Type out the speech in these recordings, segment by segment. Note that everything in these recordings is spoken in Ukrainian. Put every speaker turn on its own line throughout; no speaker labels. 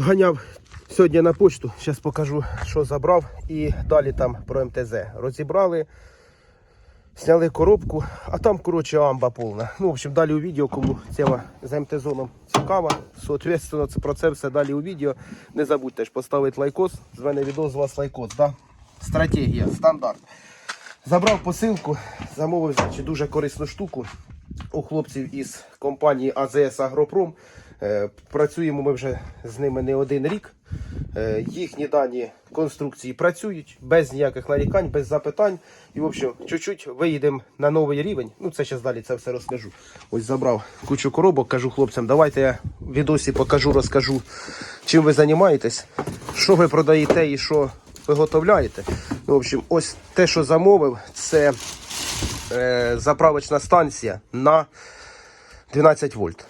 Ганяв сьогодні на почту. Зараз покажу, що забрав. І далі там про МТЗ. Розібрали, зняли коробку, а там, коротше, амба повна. Ну, в общем, далі у відео, кому тема з МТЗоном цікава. Соответственно, це про це все далі у відео. Не забудьте ж поставити лайкос. З мене відео з вас лайкос. Да? Стратегія, стандарт. Забрав посилку, замовив значить, дуже корисну штуку у хлопців із компанії АЗС Агропром. Е, Працюємо ми вже з ними не один рік. Е, Їхні дані конструкції працюють без ніяких нарікань, без запитань. І, в общем, чуть-чуть виїдемо на новий рівень. Ну, це зараз далі це все розкажу. Ось забрав кучу коробок, кажу хлопцям, давайте я в відосі покажу, розкажу, чим ви займаєтесь, що ви продаєте і що виготовляєте. Ну, в общем, ось те, що замовив, це е, заправочна станція на 12 вольт.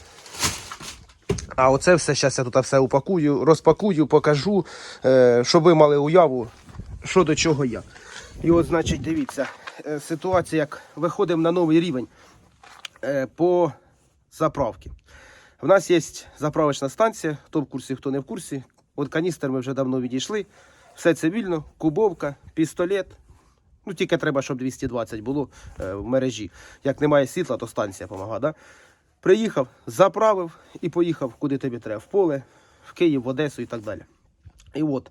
А оце все, зараз я тут все упакую, розпакую, покажу, е, щоб ви мали уяву, що до чого як. І от, значить, дивіться, е, ситуація, як виходимо на новий рівень е, по заправці. В нас є заправочна станція, хто в курсі, хто не в курсі. От каністр ми вже давно відійшли. Все цивільно, кубовка, пістолет. Ну, тільки треба, щоб 220 було в мережі. Як немає світла, то станція допомагає. Да? Приїхав, заправив і поїхав, куди тобі треба, в поле, в Київ, в Одесу і так далі. І от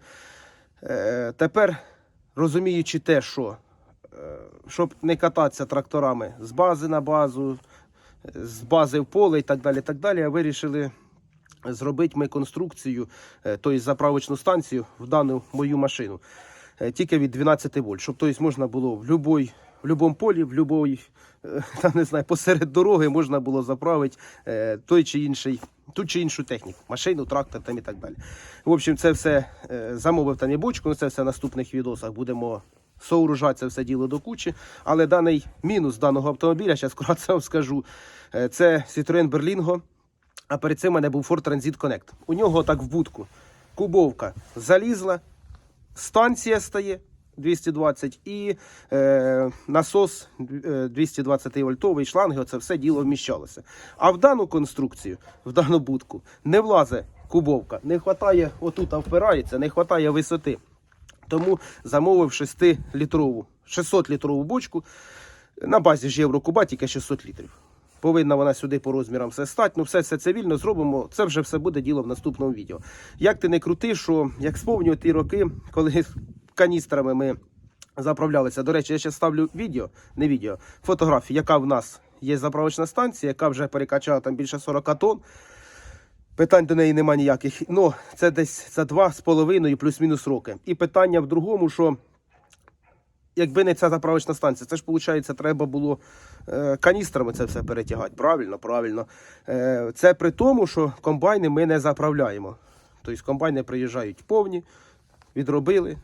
е, тепер, розуміючи те, що е, щоб не кататися тракторами з бази на базу, з бази в поле і так далі, так далі, вирішили зробити ми конструкцію, тобто заправочну станцію в дану мою машину. Тільки від 12 вольт, щоб тобто, можна було в будь-якій в будь-якому полі, в будь-якій, е, там не знаю, посеред дороги можна було заправити е, той чи інший, ту чи іншу техніку, машину, трактор там і так далі. В общем, це все е, замовив там і бочку, ну це все в наступних відосах будемо сооружати це все діло до кучі. Але даний мінус даного автомобіля, зараз вкратце вам скажу, це Citroen Berlingo, а перед цим у мене був Ford Transit Connect. У нього так в будку кубовка залізла, станція стає 220 і е, насос е, 220 вольтовий шланги, оце все діло вміщалося. А в дану конструкцію, в дану будку, не влазе кубовка, не вистачає, отут впирається, не вистачає висоти. Тому замовив 6-літрову, 600-літрову бочку на базі ж Єврокуба, тільки 600 літрів. Повинна вона сюди по розмірам все стати. Ну, все це цивільно зробимо. Це вже все буде діло в наступному відео. Як ти не крути, що як сповнюю ті роки, коли каністрами ми заправлялися. До речі, я ще ставлю відео, не відео, фотографію, яка в нас є заправочна станція, яка вже перекачала там більше 40 тонн. Питань до неї нема ніяких. Ну, це десь за два з половиною плюс-мінус роки. І питання в другому, що якби не ця заправочна станція, це ж виходить, треба було е, каністрами це все перетягати. Правильно, правильно. Е, це при тому, що комбайни ми не заправляємо. Тобто комбайни приїжджають повні, відробили,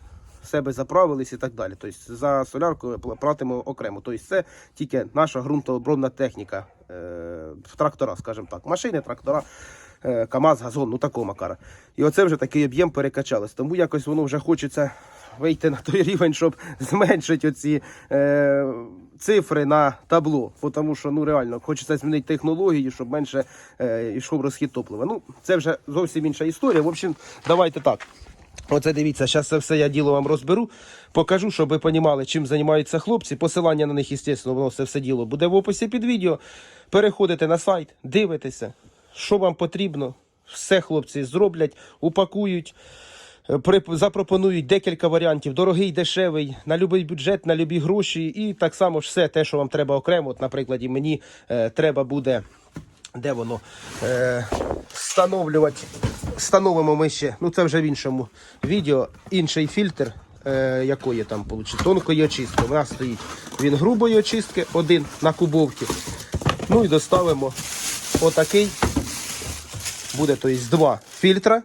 себе заправились і так далі. Тобто за солярку платимо окремо. Тобто це тільки наша ґрунтообробна техніка е, трактора, скажімо так. Машини, трактора. е, КАМАЗ, газон, ну такого макара. І оце вже такий об'єм перекачалось. Тому якось воно вже хочеться вийти на той рівень, щоб зменшити оці е, цифри на табло. Бо Тому що ну реально хочеться змінити технологію, щоб менше е, йшов розхід топлива. Ну, це вже зовсім інша історія. В общем, давайте так. Оце дивіться, зараз це все я діло вам розберу. Покажу, щоб ви розуміли, чим займаються хлопці. Посилання на них, звісно, воно це все діло буде в описі під відео. Переходите на сайт, дивитеся, що вам потрібно. Все хлопці зроблять, упакують. Е, запропонують декілька варіантів: дорогий, дешевий, на будь-який бюджет, на любі гроші, і так само все те, що вам треба окремо. От, наприклад, мені е, треба буде. Де воно е, встановлювати? Встановимо ми ще, ну це вже в іншому відео, інший фільтр, е, якої там вийшло, тонкої очистки. У нас стоїть він грубої очистки, один на кубовці. Ну і доставимо отакий. Буде тобто, два фільтра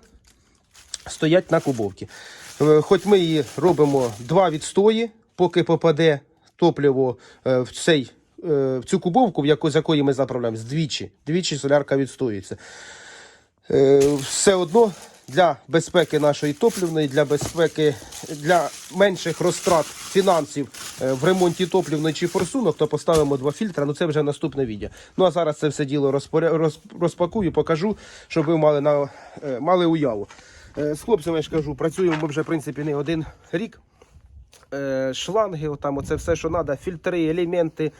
стоять на кубовці. Е, Хоч ми її робимо два відстої, поки попаде топливо е, в цей. Е, В цю кубовку, з якої ми заправляємо, двічі. Двічі солярка відстоюється. Е, Все одно для безпеки нашої топливної, для безпеки, для менших розтрат фінансів е, в ремонті топливної чи форсунок, то поставимо два фільтри. Ну це вже наступне відео. Ну а зараз це все діло розпоря... роз... розпакую, покажу, щоб ви мали, на... мали уяву. З хлопцями я ж кажу, працюємо ми вже в принципі не один рік. Шланги, отам, оце все, що треба, фільтри, елементи,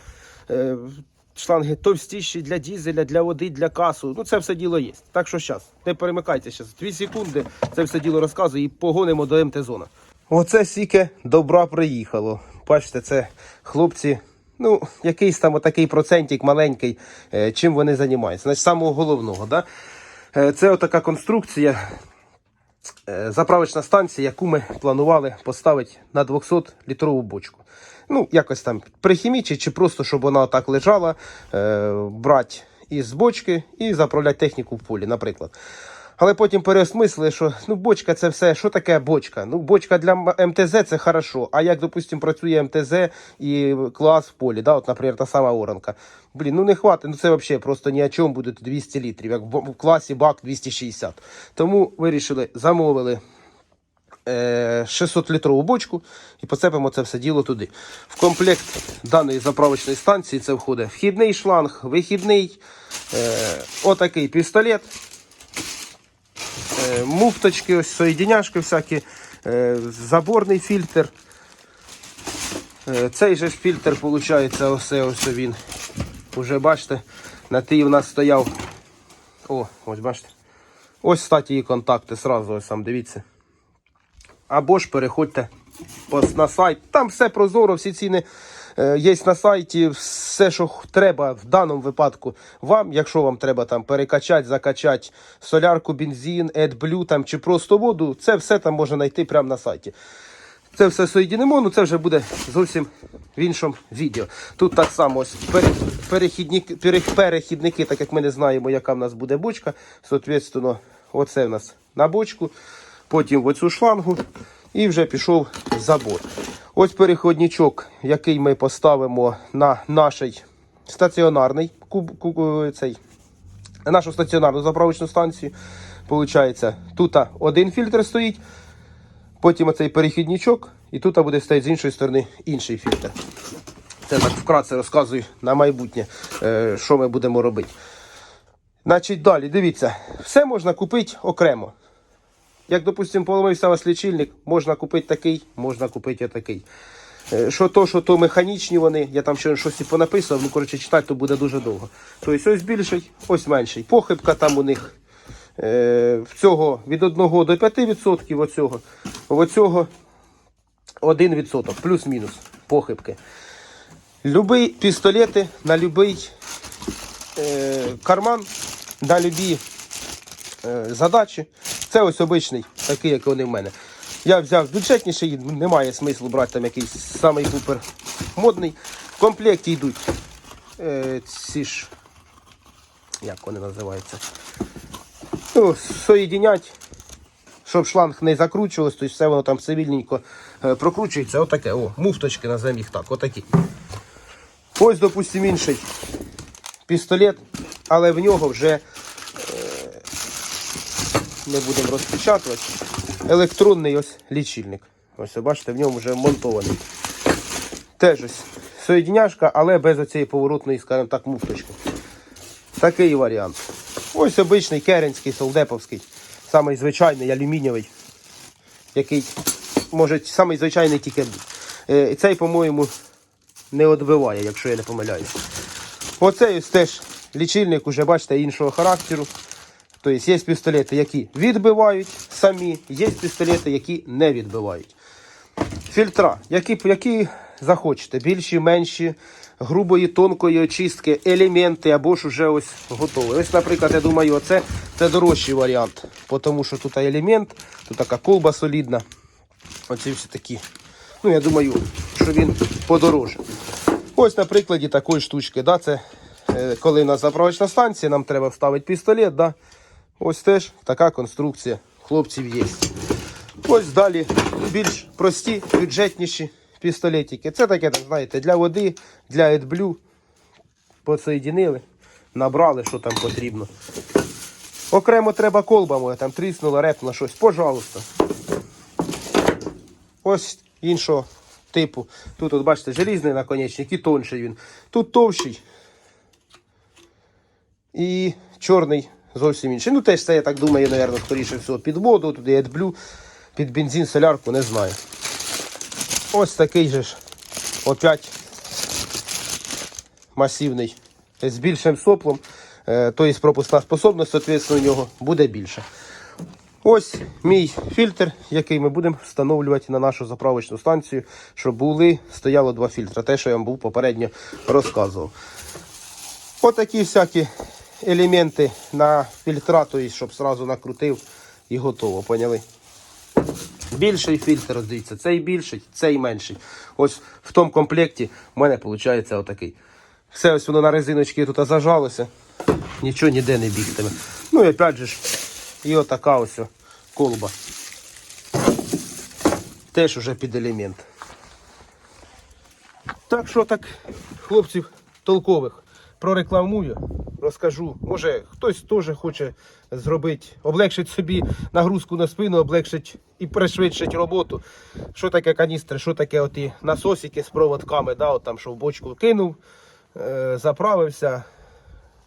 шланги товстіші для дізеля, для води, для касу. Ну це все діло є. Так що зараз, не перемикайте зараз. Дві секунди, це все діло розказую і погонимо до МТ-зона. Оце стільки добра приїхало. Бачите, це хлопці. Ну, якийсь там отакий процентик маленький, е, чим вони займаються. Значить, самого головного, да? Е, це отака конструкція, е, заправочна станція, яку ми планували поставити на 200-літрову бочку. Ну, якось там прихімічі, чи просто щоб вона так лежала, е, брати із бочки і заправляти техніку в полі, наприклад. Але потім переосмислили, що ну, бочка це все. Що таке бочка? Ну, бочка для МТЗ це хорошо. А як, допустимо, працює МТЗ і клас в полі, да, от, наприклад, та сама оранка. Блін, ну не хватить, ну це взагалі просто ні о чому буде 200 літрів, як в класі бак 260. Тому вирішили, замовили 600-літрову бочку і поцепимо це все діло туди. В комплект даної заправочної станції це входить вхідний шланг, вихідний, е, отакий пістолет, е, муфточки, ось соєдиняшки всякі, е, заборний фільтр. Е, цей же фільтр, виходить, ось, ось він. Уже бачите, на тій у нас стояв. О, ось бачите. Ось статі її контакти, сразу ось сам дивіться. Або ж переходьте на сайт. Там все прозоро, всі ціни е, є на сайті. Все, що треба в даному випадку вам, якщо вам треба там перекачати, закачати солярку, бензин, AdBlue там чи просто воду, це все там можна знайти прямо на сайті. Це все соєдинимо, ну це вже буде зовсім в іншому відео. Тут так само ось пере- перехідники, перехідники, так як ми не знаємо, яка в нас буде бочка. Соответственно, оце в нас на бочку, потім в оцю шлангу і вже пішов забор. Ось переходничок, який ми поставимо на наш стаціонарний куб, куб, цей, на нашу стаціонарну заправочну станцію. Получається, тут один фільтр стоїть. Потім оцей перехідничок, і тут буде стояти з іншої сторони інший фільтр. Це так вкратце розказую на майбутнє, е, що ми будемо робити. Значить, далі, дивіться, все можна купити окремо. Як, допустимо, поламався у вас лічильник, можна купити такий, можна купити отакий. Е, Що то, що то механічні вони, я там ще щось понаписував, ну коротше читати то буде дуже довго. Тобто ось більший, ось менший. Похибка там у них е, в цього від 1 до 5%, оцього, оцього 1%, плюс-мінус похибки. Любі пістолети на будь-який е, карман, на любі задачі. Це ось обичний, такий, як вони в мене. Я взяв бюджетніший, немає смислу брати там якийсь самий супер модний. В комплекті йдуть е, ці ж, як вони називаються, ну, соєдинять, щоб шланг не закручувалось, то все воно там цивільненько е, прокручується. Отаке, о, муфточки називаємо їх так, отакі. Ось, допустимо, інший пістолет, але в нього вже не будемо розпечатувати. Електронний ось лічильник. Ось, бачите, в ньому вже монтований. Теж ось соєдиняшка, але без оцієї поворотної, скажімо так, муфточки. Такий варіант. Ось обичний керенський, солдеповський, самий звичайний алюмінієвий, який може самий звичайний тільки був. Е, Цей, по-моєму, не відбиває, якщо я не помиляюсь. Оцей ось теж лічильник, уже бачите, іншого характеру. Тобто є пістолети, які відбивають самі, є пістолети, які не відбивають. Фільтра, які, які захочете, більші, менші, грубої, тонкої очистки, елементи або ж уже ось готові. Ось, наприклад, я думаю, оце це дорожчий варіант, тому що тут елемент, тут така колба солідна. Оці всі такі. Ну, я думаю, що він подороже. Ось на прикладі такої штучки. Да, це е, коли у нас заправочна станція, нам треба вставити пістолет. Да, ось теж така конструкція хлопців є. Ось далі більш прості, бюджетніші пістолетики. Це таке, там, знаєте, для води, для AdBlue. Посоєдинили, набрали, що там потрібно. Окремо треба колба моя, там тріснула, репнула щось. Пожалуйста. Ось іншого типу. Тут, от бачите, желізний наконечник і тонший він. Тут товщий. І чорний зовсім інший. Ну теж це, я так думаю, напевно, скоріше всього, під воду, туди AdBlue, під бензин, солярку, не знаю. Ось такий же ж опять масивний з більшим соплом, тобто пропускна способність, соответственно, у нього буде більше. Ось мій фільтр, який ми будемо встановлювати на нашу заправочну станцію, щоб були, стояло два фільтри, те, що я вам був попередньо розказував. Отакі всякі елементи на фільтра, тобто, щоб одразу накрутив і готово, поняли? Більший фільтр, дивіться, цей більший, цей менший. Ось в тому комплекті в мене виходить отакий. Все ось воно на резиночки тут зажалося, нічого ніде не бігтиме. Ну і опять же і отака ось колба. Теж уже під елемент. Так що так, хлопців толкових прорекламую, розкажу. Може хтось теж хоче зробити, облегшить собі нагрузку на спину, облегшить і пришвидшить роботу. Що таке каністри, що таке оті насосики з проводками, да, от там, що в бочку кинув, е, заправився,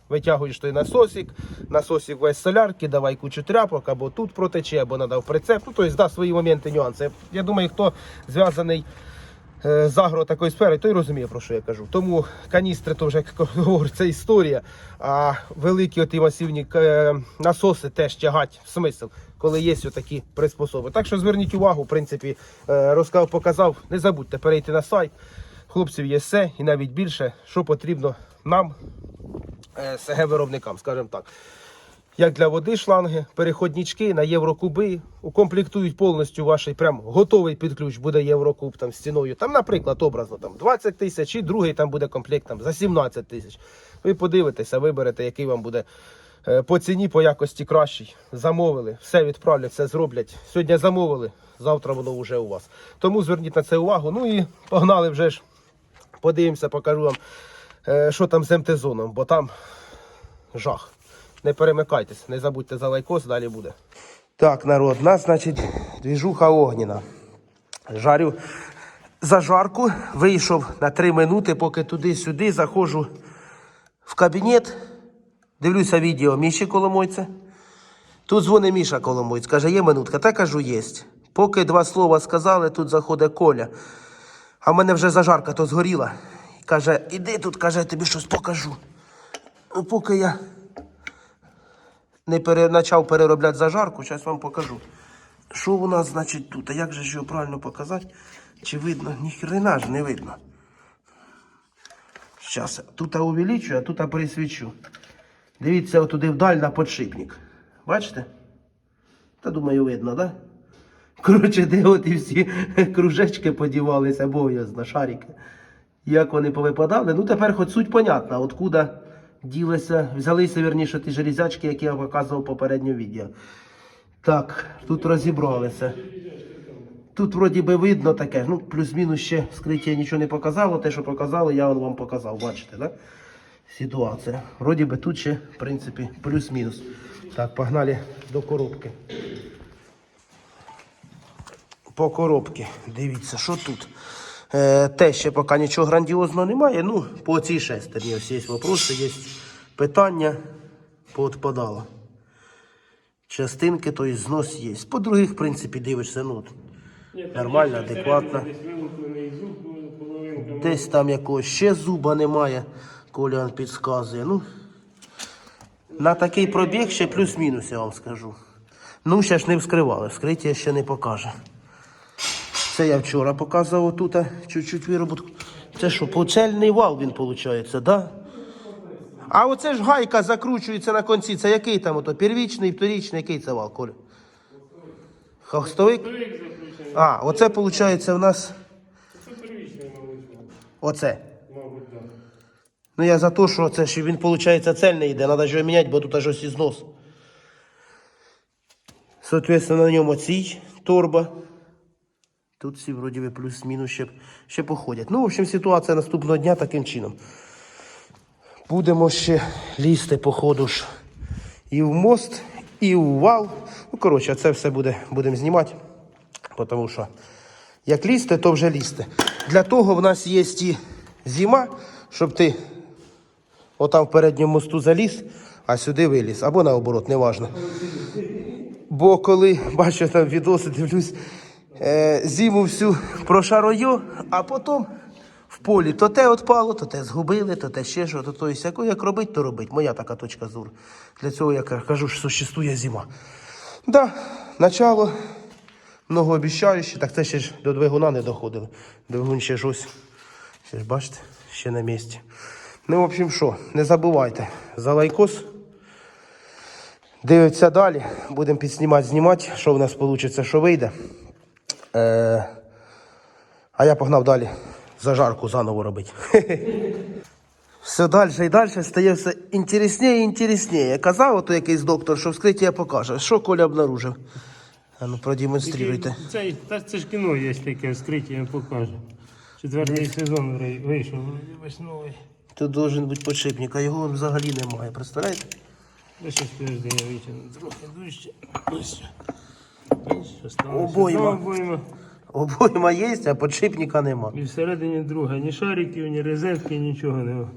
витягуєш той насосик, насосик весь солярки, давай кучу тряпок, або тут протече, або надав прицеп. Ну, тобто, да, свої моменти, нюанси. Я думаю, хто зв'язаний з агро такої сфери, той розуміє, про що я кажу. Тому каністри, то вже як говорить, це історія. А великі оті масивні е, насоси теж тягать смисл, коли є такі приспособи. Так що зверніть увагу, в принципі, е, розказав, показав. Не забудьте перейти на сайт. Хлопців є все і навіть більше, що потрібно нам, е, СГ виробникам, скажімо так. Як для води шланги, переходнички на єврокуби, укомплектують повністю ваш прям готовий підключ, буде єврокуб там з. Там, наприклад, образно там 20 тисяч і другий там буде комплект там, за 17 тисяч. Ви подивитеся, виберете, який вам буде е, по ціні, по якості кращий. Замовили, все відправлять, все зроблять. Сьогодні замовили, завтра воно вже у вас. Тому зверніть на це увагу. Ну і погнали вже ж. Подивимося, покажу вам, е, що там з МТ-зоном, бо там жах. Не перемикайтесь, не забудьте за лайкос, далі буде. Так, народ, у нас, значить, двіжуха огніна. Жарю зажарку, вийшов на 3 минути, поки туди-сюди заходжу в кабінет, дивлюся відео Міші Коломойця. Тут дзвонить Міша Коломойць, каже, є минутка, та кажу, єсть. Поки два слова сказали, тут заходить Коля. А в мене вже зажарка то згоріла. Каже, іди тут, каже, я тобі щось покажу. Ну, поки я не пере, почав переробляти зажарку, зараз вам покажу. Що у нас, значить, тут? А як же ж його правильно показати? Чи видно? Ніхрена ж не видно. Зараз тут увеличую, а тут присвічу. Дивіться, отуди вдаль на подшипник. Бачите? Та думаю, видно? Да? Коротше, де от і всі кружечки подівалися, обов'язно, шарики. Як вони повипадали. Ну тепер хоч суть понятна, откуда ділися, взялися вірніше ті железячки, які я показував в попередньому відео. Так, тут розібралися. Тут вроді би видно таке, ну плюс-мінус ще скриття нічого не показало. Те, що показали, я вам показав, бачите, да? Ситуація. Вроді би тут ще, в принципі, плюс-мінус. Так, погнали до коробки по коробці. Дивіться, що тут. Е, те ще поки нічого грандіозного немає. Ну, по цій шестерні ось є вопроси, є питання, поотпадало. Частинки, то є знос є. По других, в принципі, дивишся, ну, нормально, адекватно.
Десь.
Десь там якогось ще зуба немає, Колян підказує. Ну, на такий пробіг ще плюс-мінус, я вам скажу. Ну, ще ж не вскривали, вскриття ще не покаже. Це я вчора показував тут чуть-чуть вироботку. Це що, поцельний вал він виходить, так? Да? А оце ж гайка закручується на конці. Це який там ото? Первічний, вторічний, який це вал, Коля? Хвостовик? А, оце виходить у нас.
Це первічний, мабуть,
Оце.
мабуть, так.
Ну я за те, що це що він, виходить, цельний йде, треба ж його міняти, бо тут аж ось і знос. Соответственно, на ньому цій торба. Тут всі вроді би плюс-мінус ще, ще походять. Ну, в общем, ситуація наступного дня таким чином. Будемо ще лізти, походу ж, і в мост, і в вал. Ну, коротше, це все буде, будемо знімати. Тому що як лізти, то вже лізти. Для того в нас є і зима, щоб ти отам в передньому мосту заліз, а сюди виліз. Або наоборот, неважно. Бо коли бачу там відоси, дивлюсь, е, зиму всю прошарою, а потім в полі то те отпало, то те згубили, то те ще що, то то сяко. Як робить, то робить. Моя така точка зору. Для цього я кажу, що существує зима. Да, начало многообіцяюче, так це ще ж до двигуна не доходили. Двигун ще ж ось. Ще ж бачите, ще на місці. Ну, в общем, що, не забувайте за лайкос. Дивіться далі. Будемо підснімати, знімати, що в нас вийде, що вийде. Е, а я погнав далі зажарку заново робити. Все далі і далі стає все інтересніше і інтересніше. Казав ото якийсь доктор, що вскриття покаже. Що Коля обнаружив? А ну продемонструйте.
Це, та, це ж кіно є таке вскриття, я покажу. Четвертий сезон вийшов, ось новий.
Тут должен бути подшипник, а його взагалі немає. Представляєте?
Ну, щось я витягну трохи дужче. Ось, осталося
Обойма.
обойма.
Обойма є, а подшипника нема.
І всередині друга. Ні шариків, ні резинки, нічого нема.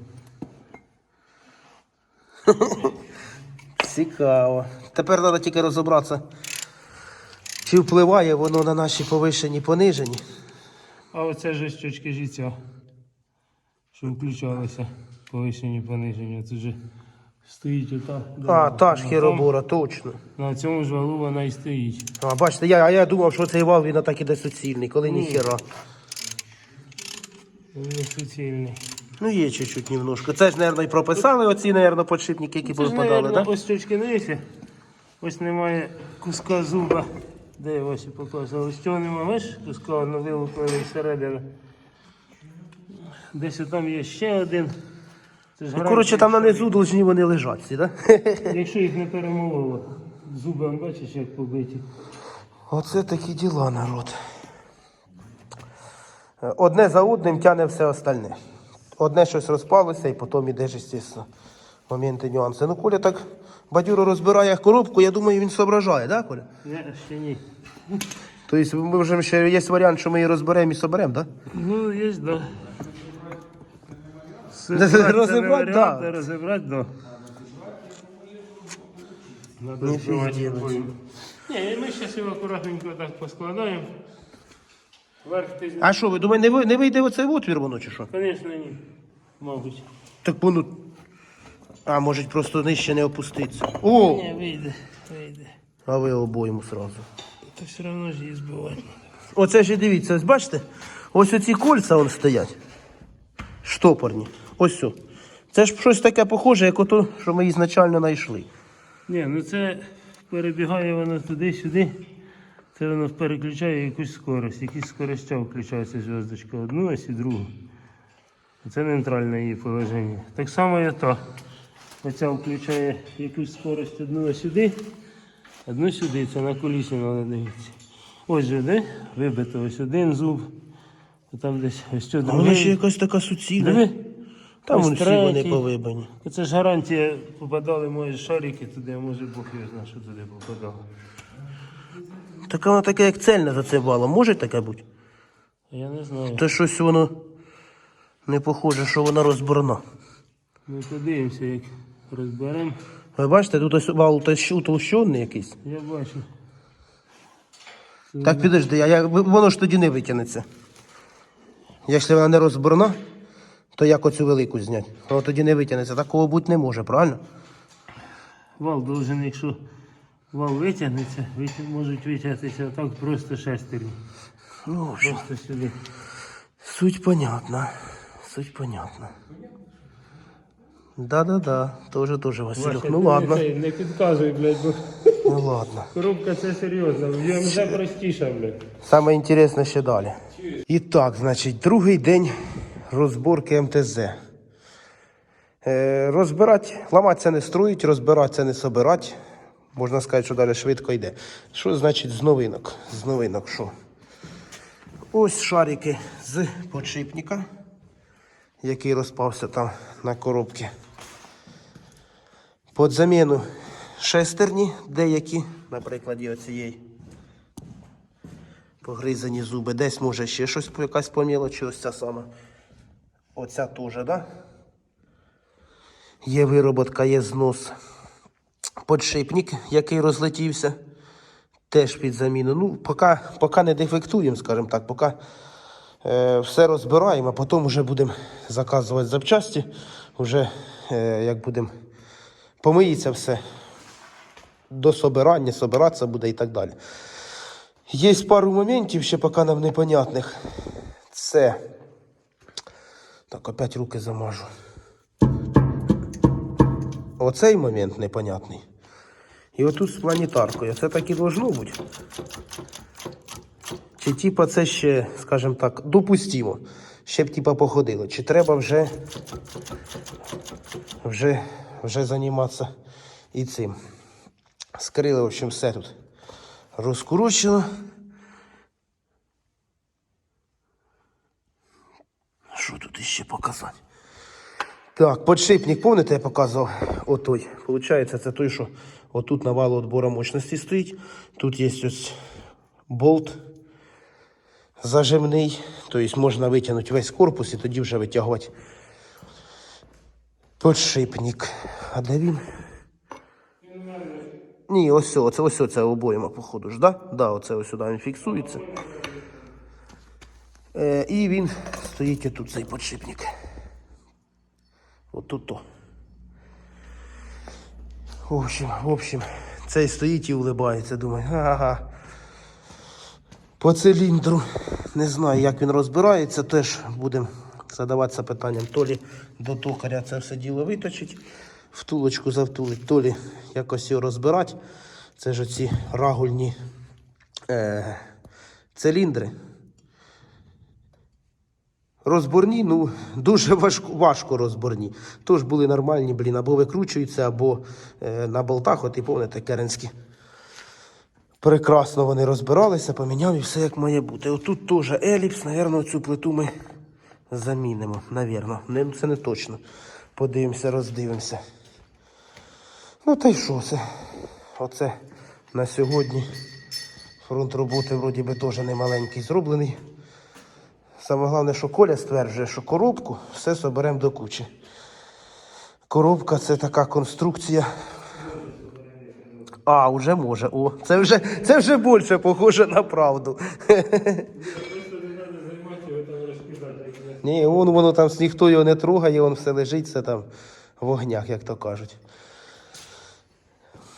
Цікаво. Тепер треба тільки розібратися, чи впливає воно на наші повишені понижені.
А оце ж щочки життя, що включалося повищені пониження. Тут же стоїть ота.
А, та ж
На
херобора, точно.
На цьому ж валу вона і стоїть.
А, бачите, я, а я думав, що цей вал він так іде суцільний, коли ні хера.
Він не суцільний.
Ну є чуть-чуть немножко. Це ж, мабуть, і прописали оці, мабуть, подшипники, які попадали, так?
ось щочки дивіться. Ось немає куска зуба. Де я ось і? Ось цього немає, бачиш, куска воно вилупили всередину. Десь там є ще один.
Ну, коротше, там на
гарантія,
низу должні вони лежать, всі, так?
Якщо їх не перемололо. Зуби, он, бачиш, як побиті.
Оце такі діла, народ. Одне за одним тяне все остальне. Одне щось розпалося і потім іде, ж, звісно, моменти, нюанси. Ну, Коля так бадюро розбирає коробку, я думаю, він соображає, так, Коля?
Ні, ще ні.
Тобто ми вже ще є варіант, що ми її розберемо і соберемо, так?
Ну, є, да.
Розібрати, да.
да. Розібрати, да. Надо
Не
збивати
фізделать.
Ні, ми зараз його акуратненько так поскладаємо. Верх ти
А що, ви думаєте, не, ви- не вийде оцей отвір воно чи що?
Звісно, ні. Мабуть.
Так воно. А, може просто нижче не опуститься. О!
Ні, вийде, вийде.
А ви обойму сразу.
Та все одно ж її збивати.
Оце ж і дивіться, ось бачите? Ось оці кольця вон стоять. Штопорні. Ось о. Це ж щось таке похоже, як ото, що ми ізначально знайшли.
Ні, ну це перебігає воно туди-сюди. Це воно переключає якусь скорость. Якісь скоростя включається зв'язочка. Одну ось і другу. Це нейтральне її положення. Так само і та. Оця включає якусь скорость одну сюди, одну сюди. Це на колісі треба дивитися. Ось де? Вибито ось один зуб. А Там десь ось що
А вона ще якась така суцільна.
Диви.
Там
Ось
всі вони
третій.
повибані.
Це ж гарантія, попадали мої шарики туди, а може Бог його знає, що туди попадало.
Така вона така, як цельна за це валом. Може таке бути?
Я не знаю.
Та щось воно не похоже, що вона розборна.
Ми подивимося, як розберемо.
Ви бачите, тут ось вал утощ- утолщений якийсь.
Я бачу.
Так підожди, а як, воно ж тоді не витягнеться. Якщо вона не розборна, то як оцю велику зняти? Воно тоді не витягнеться. Такого бути не може, правильно?
Вал должен, якщо вал витягнеться, витяг- можуть витягнутися так просто шестерні.
Ну,
Просто сюди.
суть понятна. Суть понятна. Да-да-да, тоже тоже Василюк. Ну ладно,
Не підказуй, блядь, бо
ну ладно.
коробка це серйозно. В ЮМЗ простіша, блядь.
Саме інтересне ще далі. І так, значить, другий день розборки МТЗ. Е, розбирати, ламати це не строїть, розбирати це не собирати. Можна сказати, що далі швидко йде. Що значить з новинок? З новинок що? Ось шарики з подшипника, який розпався там на коробці. Під заміну шестерні деякі, наприклад, оцієї погризані зуби. Десь може ще щось якась поміла, чи ось ця сама. Оця теж, да? Є вироботка, є знос. Подшипник, який розлетівся, теж під заміну. Ну, поки, поки не дефектуємо, скажімо так, поки е, все розбираємо, а потім вже будемо заказувати запчасті, вже е, як будемо помиється все до собирання, собиратися буде і так далі. Є пару моментів, ще поки нам непонятних. Це. Так, опять руки замажу. Оцей момент непонятний. І отут з планетаркою. Це так і должно бути. Чи типа це ще, скажімо так, допустимо. Ще б типа походило. Чи треба вже, вже, вже займатися і цим. Скрили, в общем, все тут розкручено. Що тут іще показати? Так, подшипник, помните, я показував отой. Получається, це той, що отут на валу відбору мощності стоїть. Тут є ось болт зажимний. Тобто можна витягнути весь корпус і тоді вже витягувати подшипник. А де він? Ні, ось це ось це обойма, походу ж, да? Да, оце ось сюди він фіксується. Е, і він стоїть отут цей подшипник. Отут то. В общем, в общем, цей стоїть і улибається, думає, ага. По циліндру. Не знаю, як він розбирається, теж будемо задаватися питанням. То лі до токаря це все діло виточить, втулочку завтулить, то лі якось його розбирати. Це ж оці рагульні е, циліндри. Розборні, ну, дуже важко, важко розборні. Тож були нормальні, блін, або викручуються, або е, на болтах, от і помните, керенські. Прекрасно вони розбиралися, поміняв і все як має бути. Отут теж еліпс, напевно, цю плиту ми замінимо, навірно. Це не точно. Подивимося, роздивимося. Ну та й що це? Оце на сьогодні фронт роботи вроді би теж немаленький зроблений. Саме головне, що Коля стверджує, що коробку все соберемо до кучі. Коробка це така конструкція. А, вже може. О, це вже, це вже більше похоже на правду. Ні, вон воно там ніхто його не трогає, воно все лежить, все там в вогнях, як то кажуть.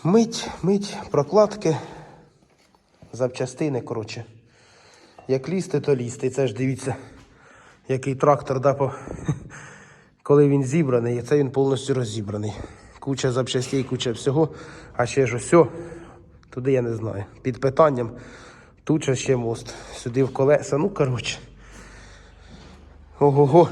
Мить, мить, прокладки, запчастини, коротше. Як лізти, то лізти. Це ж дивіться, який трактор, да, по... коли він зібраний, і це він повністю розібраний. Куча запчастей, куча всього. А ще ж ось, туди я не знаю. Під питанням. Тут же ще мост. Сюди в колеса. Ну, коротше. Ого-го.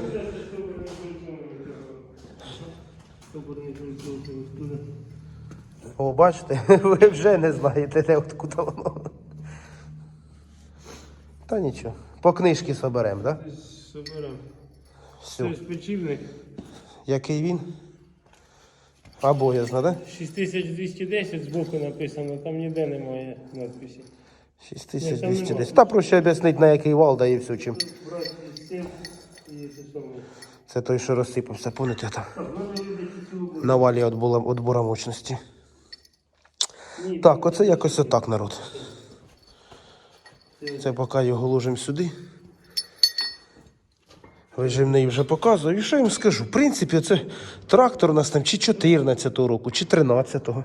О, бачите, ви вже не знаєте, де откуда воно. Та нічого. По книжці соберемо, так? Да?
Соберемо.
Все.
Це спочивник.
Який він? Обоязно, так?
6210 збоку написано, там ніде немає надписі.
Да?
Ні, там
6210. Та проще об'яснити, на який вал да і все чим.
І це саме.
Це той, що розсипався, помните там. На валі відбула відбора мощності. Так, оце якось отак, народ. Це поки його ложимо сюди. Вижимний вже показую. І що я їм скажу? В принципі, це трактор у нас там чи 14-го року, чи 13-го.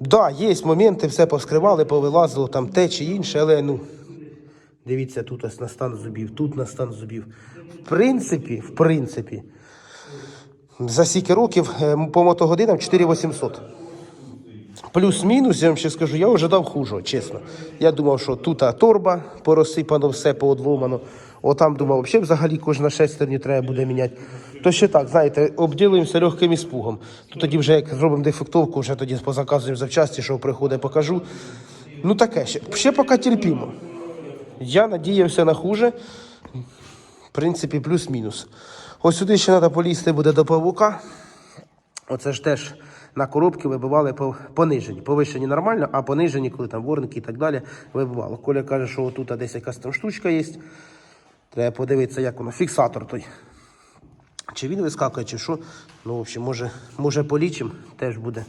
Да, є моменти, все повскривали, повилазило, там те чи інше, але ну. Дивіться, тут ось на стан зубів, тут на стан зубів. В принципі, в принципі, за стільки років е, по мотогодинам 4800. Плюс-мінус, я вам ще скажу, я ожидав хужого, чесно. Я думав, що тут торба порозсипано, все поодломано. Отам думав, взагалі взагалі кожна шестерню треба буде міняти. То ще так, знаєте, обділуємося легким іспугом. То тоді вже як зробимо дефектовку, вже тоді позаказуємо завчасті, що приходить, покажу. Ну таке ще. Ще поки терпімо. Я надіявся на хуже. В принципі, плюс-мінус. Ось сюди ще треба полізти буде до павука. Оце ж теж на коробки вибивали понижені. Повишені нормально, а понижені, коли там ворники і так далі, вибивало. Коля каже, що отут десь якась там штучка є. Треба подивитися, як воно. Фіксатор той. Чи він вискакує, чи що. Ну, в може, може полічимо, теж буде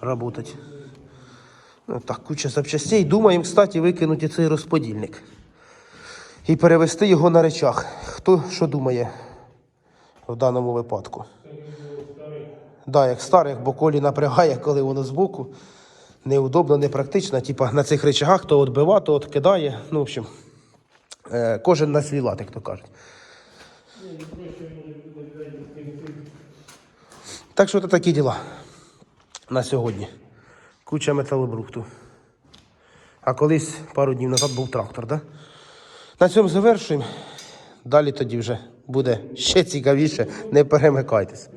працювати. Ну, так, куча запчастей. Думаємо, кстати, викинути цей розподільник. І перевести його на речах. Хто що думає в даному випадку? Да, як старих, бо колі напрягає, коли воно збоку. Неудобно, непрактично. Типа на цих речагах то відбива, то відкидає. Ну, в общем, е, кожен на свій лад, як то кажуть. Так що це такі діла на сьогодні. Куча металобрухту. А колись пару днів назад був трактор, да? На цьому завершуємо. Далі тоді вже буде ще цікавіше. Не перемикайтесь.